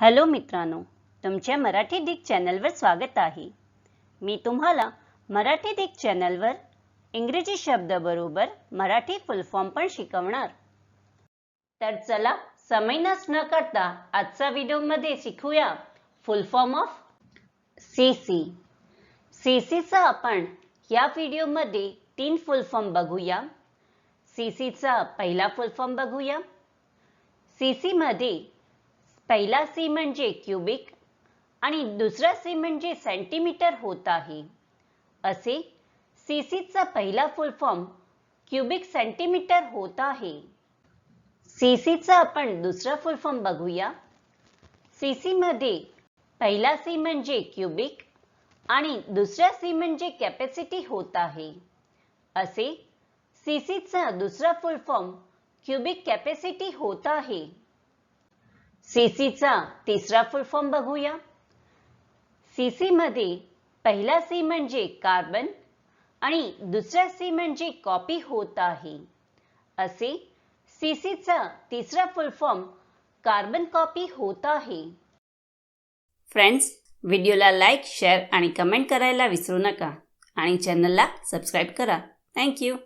Hello मित्रांनो तुमच्या Marathi Dick चॅनलवर स्वागत आहे. मी तुम्हाला मराठी डिक चॅनलवर इंग्रजी शब्दाबरोबर मराठी फुल फॉर्म पण शिकवणार. तर चला समय नस न करता आजचा व्हिडिओमध्ये शिकूया full form of C C C सीचा आपण या व्हिडिओमध्ये तीन फुल फॉर्म बघूया. सी सीचा पहिला फुल फॉर्म बघूया. सी सीमध्ये पहिला सी म्हणजे क्युबिक आणि दुसरा सी म्हणजे सेंटीमीटर होत आहे. असे सी सीचा पहिला फुल फॉर्म क्युबिक सेंटीमीटर होत आहे. सी सीचा आपण दुसरा फुल फॉर्म बघूया. सी सीमध्ये पहिला सी म्हणजे क्युबिक आणि दुसरा सी म्हणजे कॅपॅसिटी होत आहे. असे सी सीचा दुसरा फुल फॉर्म क्युबिक कॅपॅसिटी होत आहे. सीसीचा तिसरा फुल फॉर्म बघूया. सीसी मध्ये पहिला सी म्हणजे कार्बन आणि दुसरा सी म्हणजे कॉपी होत आहे. असे सीसीचा तिसरा फुल फॉर्म कार्बन कॉपी होत आहे. फ्रेंड्स व्हिडिओला लाईक शेअर आणि कमेंट करायला विसरू नका. आणि चॅनलला सबस्क्राईब करा. थँक्यू